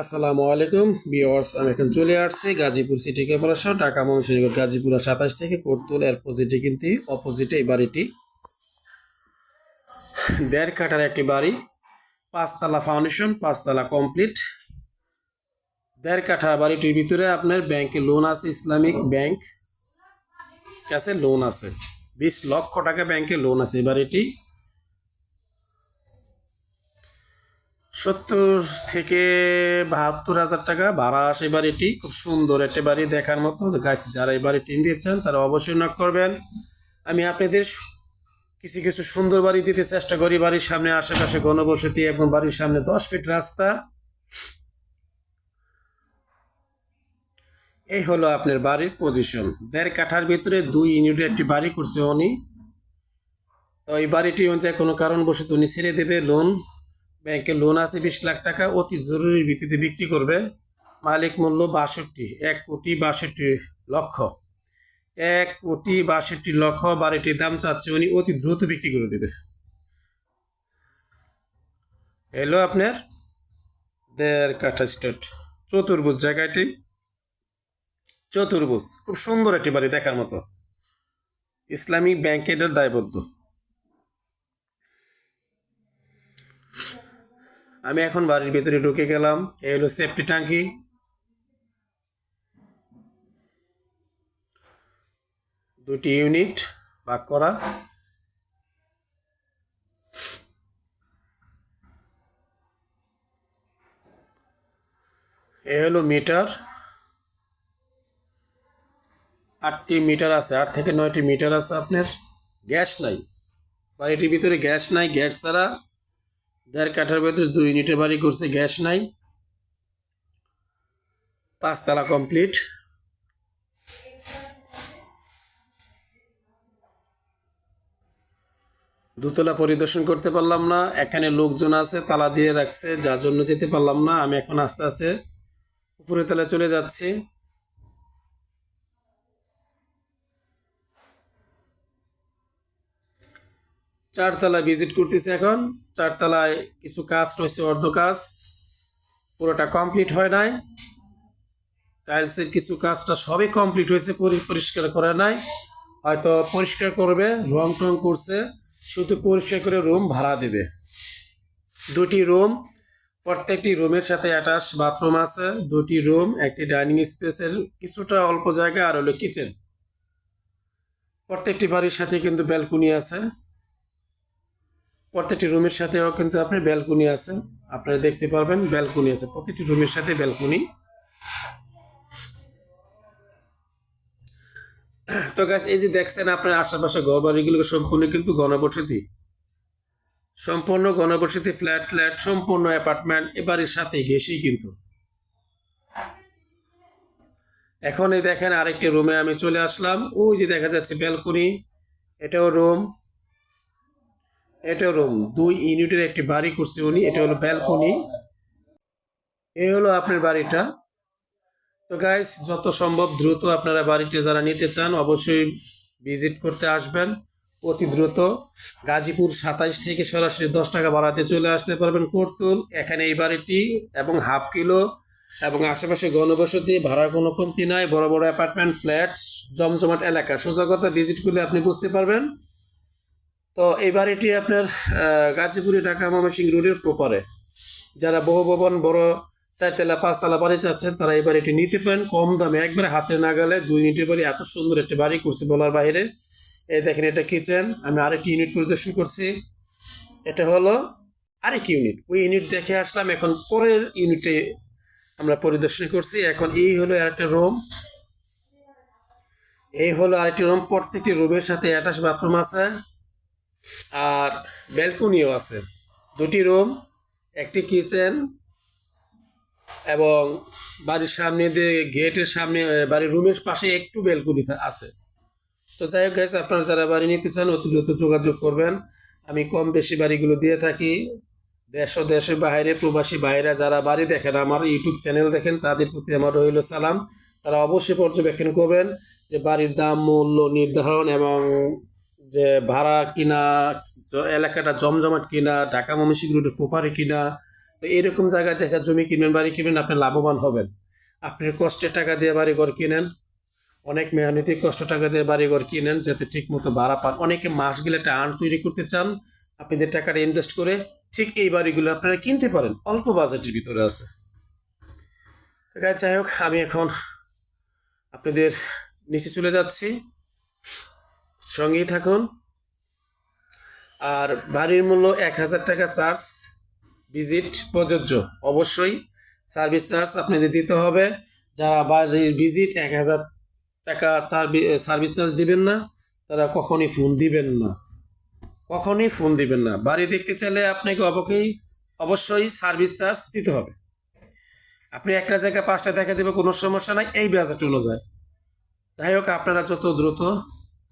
আসসালামু আলাইকুম বিওয়ার্স আমি এখন চলে আসছি গাজীপুর সিটি কর্পোরেশন, ঢাকা, ময়মনসিংহ, গাজীপুর সাতাশ থেকে কোটতুল এর পজিটে কিন্তু অপোজিটে এই বাড়িটি। দেড় কাঠার একটি বাড়ি, পাঁচতলা ফাউন্ডেশন পাঁচতলা কমপ্লিট দেড় কাঠা বাড়িটির ভিতরে আপনার ব্যাংকে লোন আছে, ইসলামিক ব্যাংক কাছে লোন আছে, বিশ লক্ষ টাকা ব্যাংকে লোন আছে এই বাড়িটি। সত্তর থেকে বাহাত্তর হাজার টাকা ভাড়া আসে বাড়িটি। খুব সুন্দর একটা বাড়ি দেখার মতো। গাছ যারা এই বাড়িটি নিয়েছেন তারা অবশ্যই নক করবেন। আমি আপনাদের কিছু কিছু সুন্দর বাড়ি দিতে চেষ্টা করি। বাড়ির সামনে, আশেপাশে গণবসতি এবং বাড়ির সামনে দশ ফিট রাস্তা। এই হলো আপনার বাড়ির পজিশন দেড় কাঠার ভিতরে দুই ইউনিটের একটি বাড়ি করছে উনি। তো এই বাড়িটি অনুযায়ী কোনো কারণবশত উনি ছেড়ে দেবে লোন ব্যাংকে লোন আছে বিশ লাখ টাকা, অতি জরুরি ভিত্তিতে বিক্রি করবে। মালিক মূল্য বাষট্টি, এক কোটি বাষট্টি লক্ষ। এক কোটি বাষট্টি লক্ষ বাড়িটির দাম চাচ্ছে উনি, অতি দ্রুত বিক্রি করে দেবে। এলো আপনার? দেড় কাঠা স্টেট। চতুর্ভুজ জায়গাটি। চতুর্ভুজ, খুব সুন্দর একটি বাড়ি দেখার মতো। ইসলামিক ব্যাংকের দায়বদ্ধ। আমি এখন বাড়ির ভিতরে ঢুকে গেলাম। এই হলো সেফটি ট্যাঙ্কি। দুটি ইউনিট ভাগ করা। এ হলো মিটার। আটটি মিটার আছে, আট থেকে নয়টি মিটার আছে আপনার। গ্যাস নাই। বাড়িটির ভিতরে গ্যাস নাই, গ্যাস ছাড়া দেড় কাঠার ভেতরে দুই ইউনিটের বাড়ি করছে, গ্যাস নাই। পাঁচতলা কমপ্লিট। দুতলা পরিদর্শন করতে পারলাম না, এখানে লোকজন আছে, তালা দিয়ে রাখছে, যার জন্য যেতে পারলাম না। আমি এখন আস্তে আস্তে উপরে তলা চলে যাচ্ছি। চারতলা ভিজিট করতেছি এখন। চারতলায় কিছু কাজ রয়েছে, অর্ধ কাজ। পুরোটা কমপ্লিট হয় নাই। টাইলসের কিছু কাজটা সবই কমপ্লিট হয়েছে, পরি- পরিষ্কার করা নাই। হয়তো পরিষ্কার করবে, রং টং করছে, শুধু পরিষ্কার করে রুম ভাড়া দেবে। দুটি রুম প্রত্যেকটি রুমের সাথে অ্যাটাচ বাথরুম আছে। দুটি রুম একটি ডাইনিং স্পেসের কিছুটা অল্প জায়গা, আর হলো কিচেন প্রত্যেকটি বাড়ির সাথে কিন্তু ব্যালকনি আছে। প্রত্যেকটি রুমের সাথেও কিন্তু আপনার ব্যালকনি আছে। আপনারা দেখতে পারবেন ব্যালকনি আছে। প্রতিটি রুমের সাথে ব্যালকনি। তো গাছ এই যে দেখছেন আপনার আশেপাশে ঘর বাড়িগুলো সম্পূর্ণ কিন্তু গণবসতি সম্পূর্ণ গণবসতি ফ্ল্যাট ফ্ল্যাট সম্পূর্ণ অ্যাপার্টমেন্ট এ বাড়ির সাথে ঘেসেই কিন্তু। এখন এই দেখেন আরেকটি রুমে আমি চলে আসলাম। ওই যে দেখা যাচ্ছে ব্যালকনি, এটাও রুম এটা রুম দুই ইউনিটের একটি বাড়ি করছে উনি, এটা হলো ব্যালকনি এই হলো আপনার বাড়িটা। তো গাইস যত সম্ভব দ্রুত আপনারা বাড়িটা যারা নিতে চান, অবশ্যই ভিজিট করতে আসবেন। অতি দ্রুত। গাজীপুর সাতাইশ থেকে সরাসরি দশ টাকা ভাড়াতে চলে আসতে পারবেন কোর্তুল। এখানে এই বাড়িটি এবং হাফ কিলো এবং আশেপাশে গণবসতি, ভাড়ার কোনো কমতি নাই। বড় বড় অ্যাপার্টমেন্ট ফ্ল্যাট জমজমাট এলাকা। সোজা কথা ভিজিট করলে আপনি বুঝতে পারবেন। তো এই বাড়িটি আপনার গাজীপুরে ঢাকা ময়মনসিংহ রোডের প্রপারে যারা বহু ভবন বড় চারতলা, পাঁচতলা বাড়ি চাচ্ছেন, তারা এই বাড়িটি নিতে পারেন কম দামে। একবারে হাতে নাগালে দুই ইউনিটের বাড়ি, এত সুন্দর একটি বাড়ি করছে বলার বাইরে। এই দেখেন, এটা কিচেন। আমি আরেকটি ইউনিট পরিদর্শন করছি। এটা হলো আরেক ইউনিট। ওই ইউনিট দেখে আসলাম, এখন পরের ইউনিটে আমরা পরিদর্শন করছি। এখন এই হলো আরেকটা রুম। এই হলো আরেকটি রুম। প্রত্যেকটি রুমের সাথে অ্যাটাচ বাথরুম আছে। আর ব্যালকনিও আছে। দুটি রুম, একটি কিচেন এবং বাড়ির সামনে দিয়ে গেটের সামনে বাড়ির রুমের পাশে একটু ব্যালকনি আছে। তো যাই হোক গাইজ আপনারা যারা বাড়ি নিতে চান অতি দ্রুত যোগাযোগ করবেন। আমি কম বেশি বাড়িগুলো দিয়ে থাকি। দেশ ও দেশের বাইরে, প্রবাসী বাইরে যারা বাড়ি দেখেন, আমার ইউটিউব চ্যানেল দেখেন, তাদের প্রতি আমার রইল সালাম। তারা অবশ্যই পর্যবেক্ষণ করবেন যে বাড়ির দাম, মূল্য, নির্ধারণ এবং যে ভাড়া কিনা এলাকাটা জমজমাট কিনা, ঢাকা ময়মনসিংহ রোডের প্রপারে কিনা, তো এরকম জায়গায় দেখা জমি কিনবেন, বাড়ি কিনবেন, আপনি লাভবান হবেন। আপনি কষ্টের টাকা দিয়ে বাড়ি ঘর কিনেন, অনেক মেহনতি কষ্ট টাকা দিয়ে বাড়ি ঘর কিনেন, যাতে ঠিক মতো ভাড়া পান। অনেকে মাস গেলে একটা আর্ন তৈরি করতে চান, আপনি যে টাকাটা ইনভেস্ট করে ঠিক এই বাড়িগুলো আপনারা কিনতে পারেন, অল্প বাজেটের ভিতরে আছে। যাই হোক, আমি এখন আপনাদের নিচে চলে যাচ্ছি। সঙ্গেই থাকুন। আর বাড়ির মূল্য এক হাজার টাকা চার্জ, ভিজিট প্রযোজ্য। অবশ্যই সার্ভিস চার্জ আপনাদের দিতে হবে। যারা বাড়ির ভিজিট এক হাজার টাকা সার্ভিস চার্জ দিবেন না, তারা কখনই ফোন দিবেন না। কখনই ফোন দিবেন না। বাড়ি দেখতে চাইলে আপনাকে অবকেই, অবশ্যই সার্ভিস চার্জ দিতে হবে। আপনি একটা জায়গায় পাঁচটা দেখা দেবে, কোনো সমস্যা নাই, এই বাজেট অনুযায়ী যাই হোক, আপনারা যত দ্রুত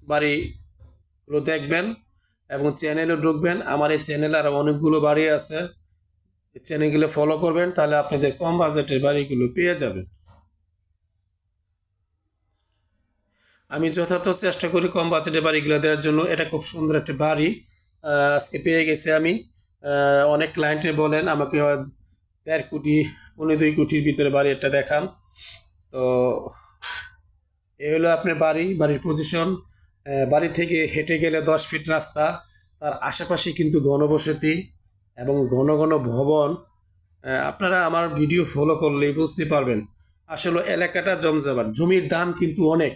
বাড়িগুলো দেখবেন এবং চ্যানেলে ঢুকবেন। আমার এই চ্যানেলে আরও অনেকগুলো বাড়ি আছে। চ্যানেলগুলো ফলো করবেন, তাহলে আপনাদের কম বাজেটের বাড়িগুলো পেয়ে যাবেন। আমি যথার্থ চেষ্টা করি কম বাজেটের বাড়িগুলো দেওয়ার জন্য। এটা খুব সুন্দর একটা বাড়ি। আজকে পেয়ে গেছি আমি। অনেক ক্লায়েন্টে বলেন, আমাকে দেড় কোটি পনেরো দুই কোটির ভিতরে বাড়ি একটা দেখান। তো, এ হলো আপনার বাড়ি, বাড়ির পজিশন বাড়ি থেকে হেঁটে গেলে দশ ফিট রাস্তা, তার আশেপাশে কিন্তু ঘনবসতি এবং ঘন ঘন ভবন আপনারা আমার ভিডিও ফলো করলেই বুঝতে পারবেন। আসলে এলাকাটা জমজমাট, জমির দাম কিন্তু অনেক।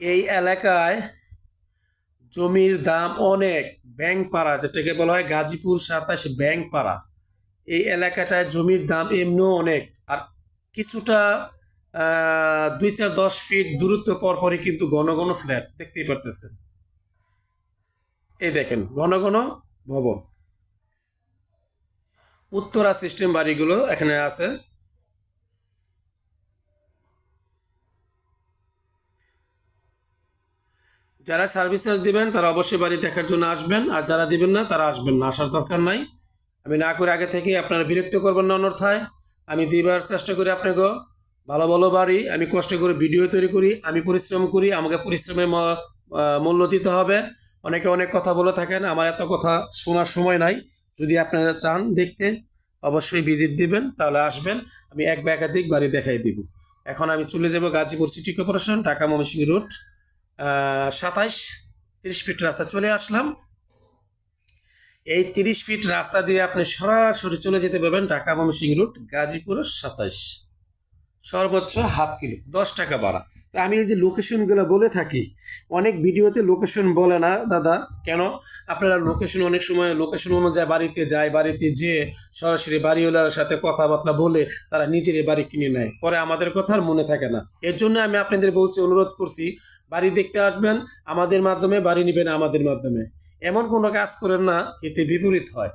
এই এলাকায় জমির দাম অনেক ব্যাংপাড়া যেটাকে বলা হয় গাজীপুর সাতাশ ব্যাংপাড়া এই এলাকাটায় জমির দাম এমনিও অনেক। আর কিছুটা দুই চার দশ ফিট দূরত্ব পর পরই কিন্তু ঘন ঘন ফ্ল্যাট দেখতেই পারতেছেন। এই দেখেন, ঘন ঘন ভবন। উত্তরা সিস্টেম বাড়িগুলো এখানে আছে। যারা সার্ভিস চার্জ দিবেন, তারা অবশ্যই বাড়ি দেখার জন্য আসবেন। আর যারা দিবেন না, তারা আসবেন না, আসার দরকার নাই। আমি না করে আগে থেকে আপনারা বিরক্ত করবেন না অনর্থায় আমি দিবার চেষ্টা করি আপনাকে ভালো ভালো বাড়ি, আমি কষ্ট করে ভিডিও তৈরি করি, আমি পরিশ্রম করি, আমাকে পরিশ্রমের মূল্য দিতে হবে। অনেকে অনেক কথা বলে থাকেন, আমার এত কথা শোনার সময় নাই। যদি আপনারা চান দেখতে, অবশ্যই ভিজিট দিবেন, তাহলে আসবেন। আমি এক বা একাধিক বাড়ি দেখাই দিব। এখন আমি চলে যাব Gazipur city corporation Dhaka Mymensingh route সাতাইশ, তিরিশ ফিট রাস্তা চলে আসলাম। এই তিরিশ ফিট রাস্তা দিয়ে আপনি সরাসরি চলে যেতে পারবেন ঢাকা ময়মনসিংহ রুট গাজীপুর সাতাইশ। সর্বোচ্চ হাফ কিলো, দশ টাকা বাড়া তো আমি এই যে লোকেশনগুলো বলে থাকি, অনেক ভিডিওতে লোকেশন বলে না দাদা। কেন? আপনারা লোকেশন অনেক সময় লোকেশন অনুযায়ী বাড়িতে যায়, বাড়িতে যেয়ে সরাসরি বাড়িওয়ালার সাথে কথাবার্তা বলে তারা নিজেরই বাড়ি কিনে নেয়। পরে আমাদের কথা আর মনে থাকে না। এর জন্য আমি আপনাদের বলছি, অনুরোধ করছি, বাড়ি দেখতে আসবেন, আমাদের মাধ্যমে বাড়ি নেবেন, আমাদের মাধ্যমে। এমন কোনো কাজ করেন না, এতে বিপরীত হয়।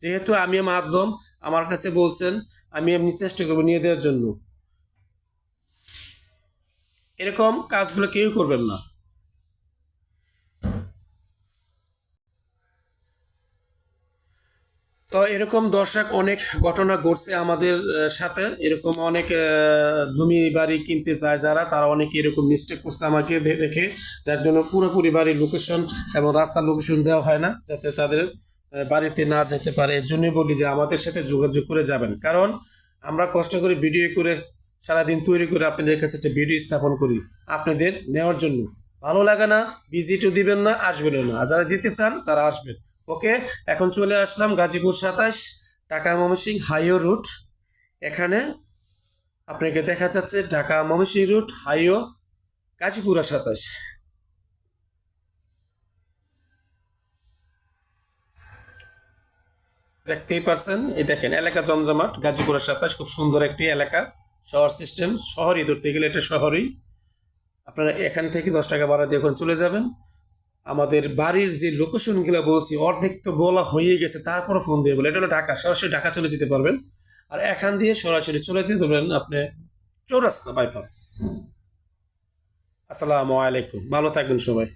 যেহেতু আমি মাধ্যম, আমার কাছে বলছেন, আমি এমনি চেষ্টা করব নিয়ে দেওয়ার জন্য। এরকম কাজগুলো কেউ করবেন না। তো এরকম দর্শক অনেক ঘটনা ঘটছে আমাদের সাথে। এরকম অনেক জমি বাড়ি কিনতে চায় যারা, তারা অনেকে এরকম মিস্টেক করছে আমাকে দেখে। যার জন্য পুরোপুরি বাড়ির লোকেশন এবং রাস্তার লোকেশন দেওয়া হয় না, যাতে তাদের বাড়িতে না যেতে পারে। এর জন্যই বলি যে আমাদের সাথে যোগাযোগ করে যাবেন। কারণ আমরা কষ্ট করে ভিডিও করে সারাদিন তৈরি করে আপনাদের কাছে একটা ভিডিও স্থাপন করি আপনাদের নেওয়ার জন্য। ভালো লাগে না, ভিজিটও দিবেন না, আসবেনও না। যারা দিতে চান, তারা আসবেন। ওকে, এখন চলে আসলাম গাজীপুর সাতাশ, ঢাকা ময়মনসিং হাইও রুট। এখানে আপনাকে দেখা যাচ্ছে ঢাকা ময়মনসিং রুট হাইও গাজীপুরা সাতাশ। দেখতেই পারছেন, এই দেখেন, এলাকা জমজমাট গাজীপুরের সাতাশ, খুব সুন্দর একটি এলাকা। শহর সিস্টেম শহরই ধরতে গেলে এটা শহরই। আপনারা এখান থেকে দশ টাকা ভাড়া দিয়ে এখন চলে যাবেন। আমাদের বাড়ির যে লোকেশনগুলো বলছি, অর্ধেক তো বলা হয়ে গেছে তারপরে ফোন দিয়ে বলে। এটা হলো ঢাকা, সরাসরি ঢাকা চলে যেতে পারবেন। আর এখান দিয়ে সরাসরি চলে যেতে পারবেন আপনি চৌরাস্তা বাইপাস আসসালামু আলাইকুম, ভালো থাকবেন সবাই।